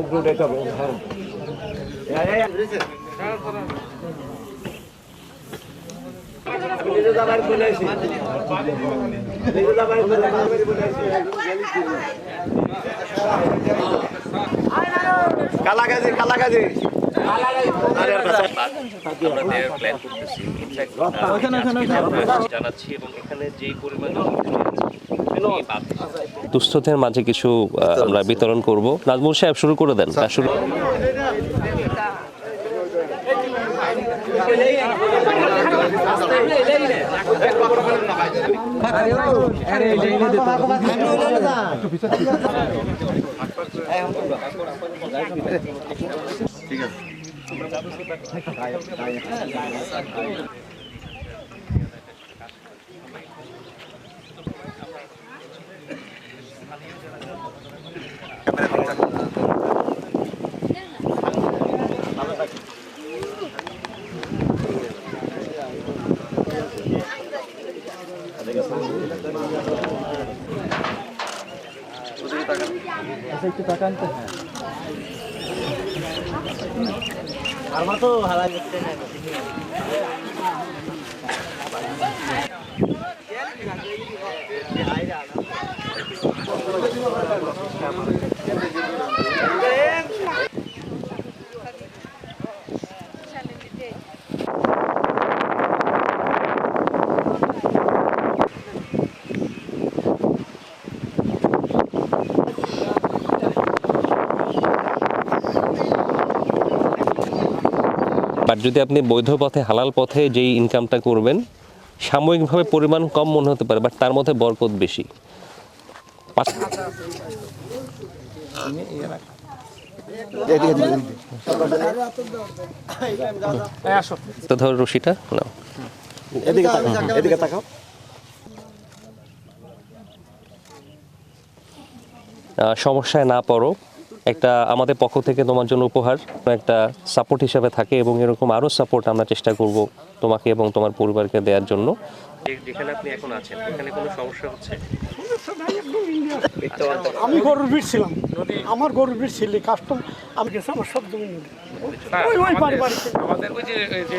উঠে উঠাইতে হবে হ্যাঁ। কালাগাজি কালাগাজি আমাদের প্ল্যান করতেছি জানাচ্ছি এবং এখানে যেই পরিমাণ দুস্থদের মাঝে কিছু আমরা বিতরণ করব। নাজমুল সাহেব শুরু করে দেন। ঠিক আছে। আচ্ছা, একটু টাকা আনতে হ্যাঁ। কাজ শুরু বাট যদি আপনি বৈধ পথে, হালাল পথে যেই ইনকামটা করবেন, সাময়িকভাবে পরিমাণ কম মনে হতে পারে, বাট তার মধ্যে বরকত বেশি। তো ধর রশিটা না এদিকে তাকাও এদিকে তাকাও সমস্যায় না পড়ো। একটা আমাদের পক্ষ থেকে তোমার জন্য উপহার একটা সাপোর্ট হিসাবে থাকে এবং এরকম আরও সাপোর্ট আমরা চেষ্টা করব তোমাকে এবং তোমার পরিবারকে দেওয়ার জন্য। যেখানে আপনি এখন আছেন এখানে কোনো সমস্যা হচ্ছে? আমি গরুর ভিড় ছিলাম। আমার গরুর ভিড় ছিল কাস্টম আমি গেছি আমার সব জমি নদী ওই ওই বাড়ি বাড়িতে। আমাদের ওই যে এই যে